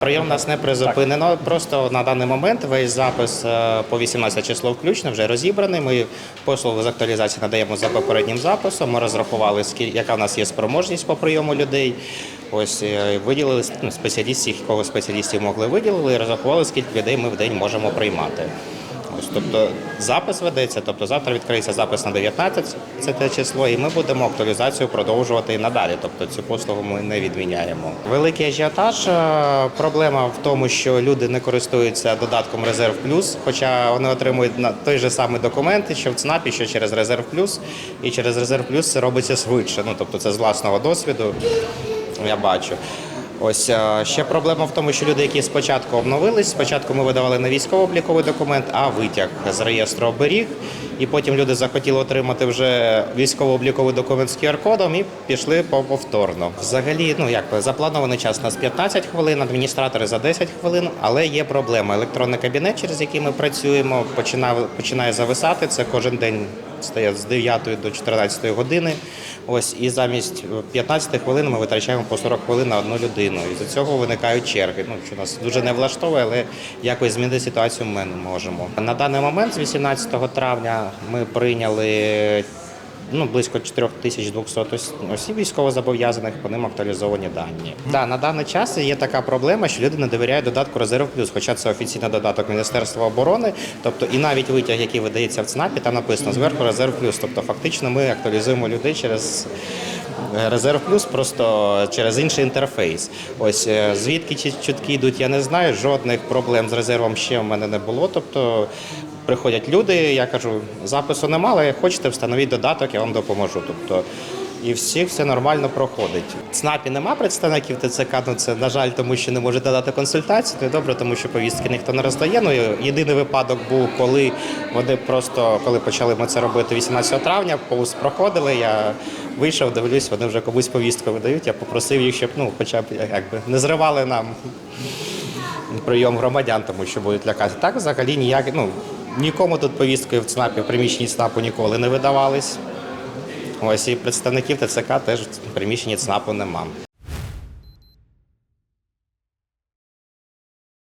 Прийом нас не призупинено. Просто на даний момент весь запис е, по 18 число включно вже розібраний. Ми послугу з актуалізації надаємо за попереднім записом. Ми розрахували, яка в нас є спроможність по прийому людей. Ось е, виділили ну, спеціалістів, кого спеціалістів могли виділили, і розрахували, скільки людей ми в день можемо приймати. Тобто запис ведеться, тобто завтра відкриється запис на 19, це те число, і ми будемо актуалізацію продовжувати і надалі. Тобто цю послугу ми не відміняємо. Великий ажіотаж. е, Проблема в тому, що люди не користуються додатком Резерв Плюс, хоча вони отримують на той же самий документ, що в ЦНАПі, що через Резерв Плюс, і через Резерв Плюс це робиться швидше. Ну тобто це з власного досвіду. Я бачу. Ось е, ще проблема в тому, що люди, які спочатку обновились, спочатку ми видавали не військово-обліковий документ, а витяг з реєстру оберіг. І потім люди захотіли отримати вже військово-обліковий документ з QR-кодом і пішли по- повторно. Взагалі, ну як запланований час у нас 15 хвилин, адміністратори за 10 хвилин, але є проблема. Електронний кабінет, через який ми працюємо, починає зависати. Це кожен день стає з 9 до 14 години. Ось і замість 15 хвилин ми витрачаємо по 40 хвилин на одну людину. І з цього виникають черги. Ну що нас дуже не влаштовує, але якось змінити ситуацію ми не можемо. На даний момент, з 18 травня, ми прийняли. Ну, близько 4200 ос- осіб військовозобов'язаних, по ним актуалізовані дані. Да, на даний час є така проблема, що люди не довіряють додатку Резерв Плюс, хоча це офіційний додаток Міністерства оборони. Тобто і навіть витяг, який видається в ЦНАПі, там написано зверху Резерв Плюс. Тобто, фактично, ми актуалізуємо людей через Резерв Плюс, просто через інший інтерфейс. Ось е, звідки ці чутки йдуть, я не знаю. Жодних проблем з резервом ще в мене не було. Тобто приходять люди, я кажу, запису немає, але хочете встановіть додаток, я вам допоможу. Тобто і всіх все нормально проходить. В ЦНАПі нема представників ТЦК, ну це на жаль, тому що не можуть надати консультації. То й добре, тому що повістки ніхто не роздає. Ну єдиний випадок був, коли вони просто коли почали ми це робити 18 травня, повз проходили. Я вийшов, дивлюсь, вони вже комусь повістку видають. Я попросив їх, щоб ну, хоча б якби не зривали нам прийом громадян, тому що будуть лякати. Так взагалі ніяк, ну нікому тут повістки в ЦНАПі, в приміщенні ЦНАПу ніколи не видавались. Ось і представників ТЦК теж в приміщенні ЦНАПу нема.